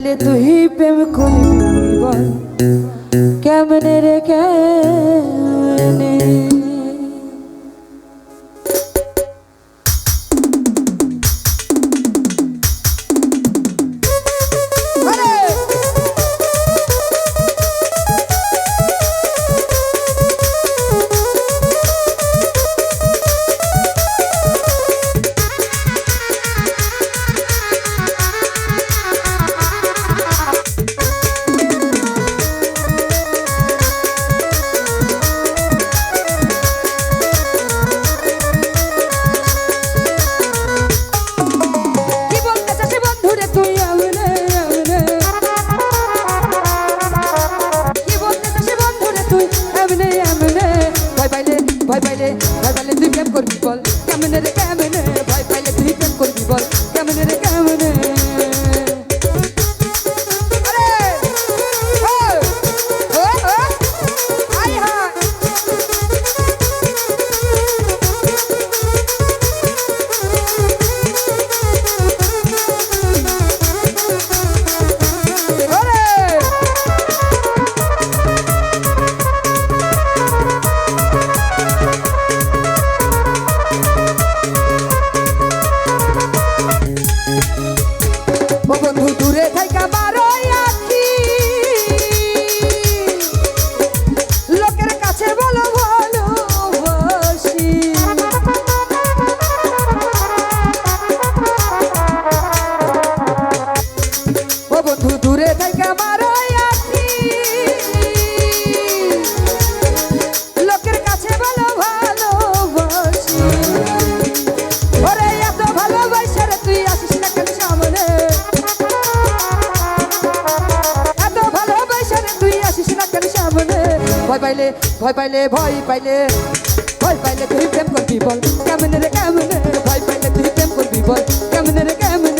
তুই প্রেম করবি কেমনে রেখে ভয় পাইলে ভয় পাইলে তুই প্রেম করবি বল? পাইলে, ভয় পাইলে ভয় পাইলে ভয় পাইলে তুই প্রেম করবি বল। কেমন রে, কেমন? ভয় পাইলে তুই প্রেম করবি বল। কেমন রে, কেমন?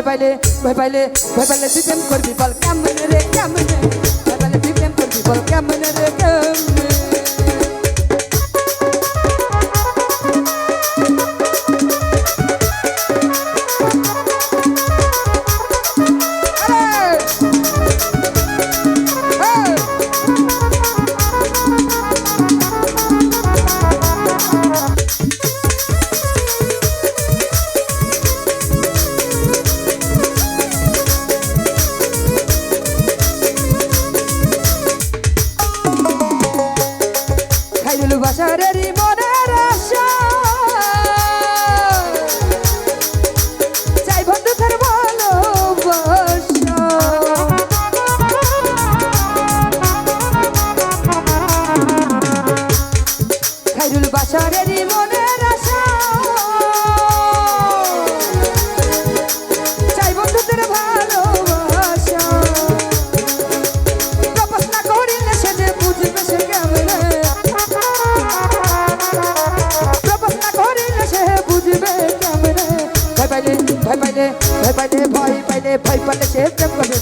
ভয় পাইলে ভয় পাইলে ভয় পাইলে তুই প্রেম করবি বল, কেমন রে, কেমন? ভয় পাইলে তুই প্রেম করবি বল, কেমন রে, কেমন?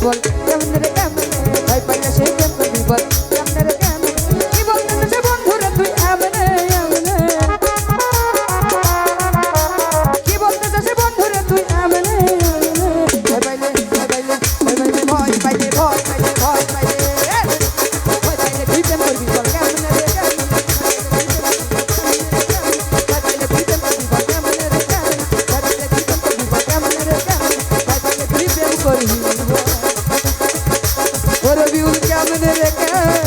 প্রেম তুই প্রেম